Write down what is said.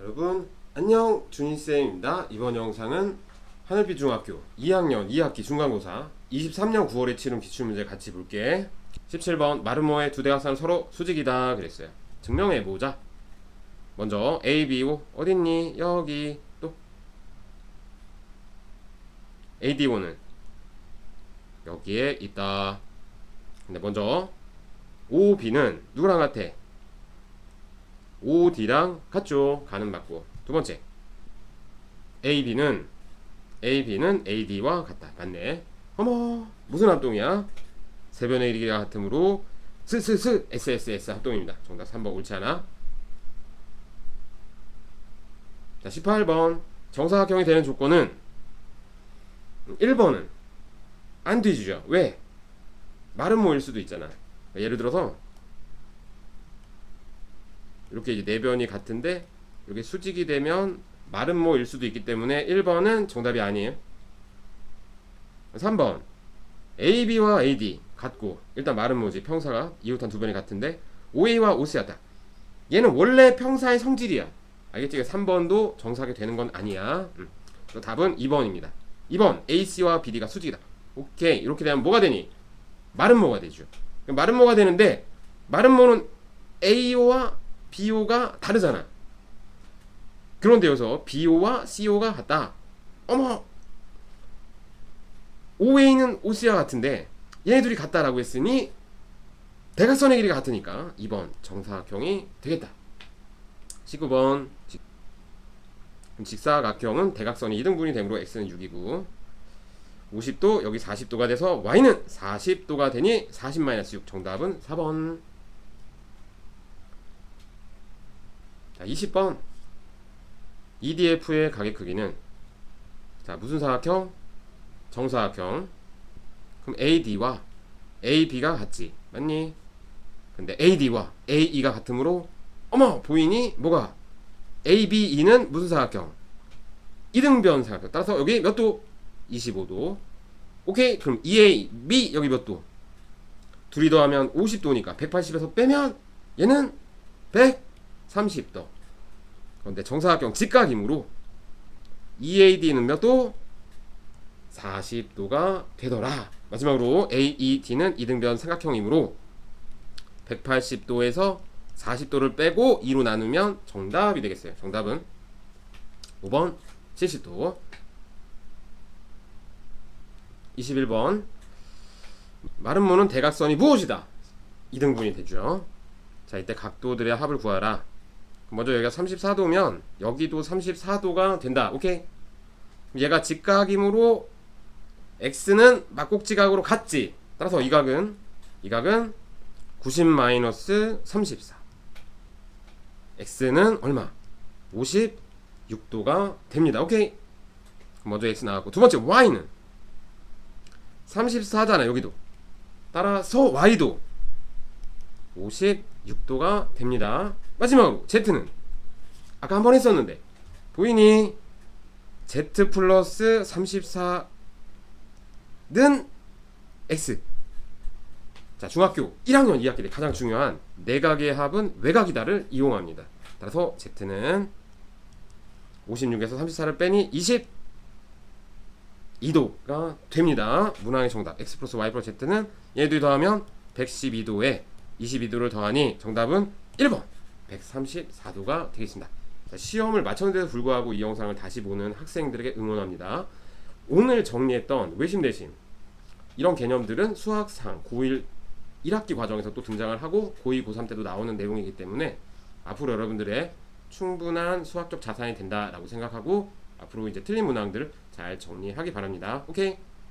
여러분 안녕 준희쌤입니다. 이번 영상은 하늘빛중학교 2학년 2학기 중간고사 23년 9월에 치른 기출문제 같이 볼게. 17번 마르모의 두 대각선은 서로 수직이다 그랬어요. 증명해 보자. 먼저 A, B, O. 어딨니? 여기. 또. A, D, O는 여기에 있다. 근데 먼저 O, B는 누구랑 같아? OD랑 같죠. 가는 맞고. 두 번째. AB는 AB는 AD와 같다. 맞네. 어머, 무슨 합동이야? 세변의 일기가 같으므로 스스스 SSS 합동입니다. 정답 3번 옳지 않아? 자, 18번. 정사각형이 되는 조건은 1번은 안 뒤지죠. 왜? 말은 모일 수도 있잖아. 예를 들어서 이렇게 이제 내변이 같은데 이렇게 수직이 되면 마른 모일 수도 있기 때문에 1번은 정답이 아니에요. 3번 AB와 AD 같고 일단 마른 모지 평사가 이웃한 두 변이 같은데 OA와 OC하다. 얘는 원래 평사의 성질이야. 알겠지? 3번도 정사하게 되는 건 아니야. 음. 답은 2번입니다. 2번 AC와 BD가 수직이다. 오케이 이렇게 되면 뭐가 되니? 마른 모가 되죠. 그럼 마른 모가 되는데 마른 모는 AO와 BO가 다르잖아. 그런데 여기서 BO와 CO가 같다. 어머! OA는 OC와 같은데 얘네 둘이 같다라고 했으니 대각선의 길이가 같으니까 2번 정사각형이 되겠다. 19번 직, 직사각형은 대각선이 2등분이 되므로 x는 6이고 50도 여기 40도가 돼서 y는 40도가 되니 40-6 정답은 4번 자, 20번 EDF의 가격 크기는 자, 무슨 사각형? 정사각형. 그럼 AD와 AB가 같지. 맞니? 근데 AD와 AE가 같으므로 어머, 보이니? 뭐가? ABE는 무슨 사각형? 이등변 사각형. 따라서 여기 몇 도? 25도. 오케이. 그럼 EAB 여기 몇 도? 둘이 더하면 50도니까 180에서 빼면 얘는 100 30도. 그런데 정사각형 직각이므로 EAD는 몇 도? 40도가 되더라. 마지막으로 AED는 이등변 삼각형이므로 180도에서 40도를 빼고 2로 나누면 정답이 되겠어요. 정답은 5번 70도. 21번 마른 모는 대각선이 무엇이다? 이등분이 되죠. 자, 이때 각도들의 합을 구하라. 먼저 여기가 34도면 여기도 34도가 된다. 오케이. 얘가 직각이므로 x는 막곡지각으로 같지. 따라서 이 각은 이 각은 90 마이너스 34. x는 얼마? 56도가 됩니다. 오케이. 먼저 x 나왔고 두 번째 y는 34잖아 여기도. 따라서 y도 56도가 됩니다. 마지막으로 Z는 아까 한 번 했었는데 보이니? Z 플러스 34는 X 자 중학교 1학년 2학기 때 가장 중요한 내각의 합은 외각이다를 이용합니다. 따라서 Z는 56에서 34를 빼니 22도가 됩니다. 문항의 정답 X 플러스 Y 플러스 Z는 얘들 더하면 112도에 22도를 더하니 정답은 1번 134도가 되겠습니다. 자, 시험을 마쳤는데도 불구하고 이 영상을 다시 보는 학생들에게 응원합니다. 오늘 정리했던 외심 대심 이런 개념들은 수학상 고1 1학기 과정에서 또 등장을 하고 고2 고3 때도 나오는 내용이기 때문에 앞으로 여러분들의 충분한 수학적 자산이 된다라고 생각하고 앞으로 이제 틀린 문항들을 잘 정리하기 바랍니다. 오케이?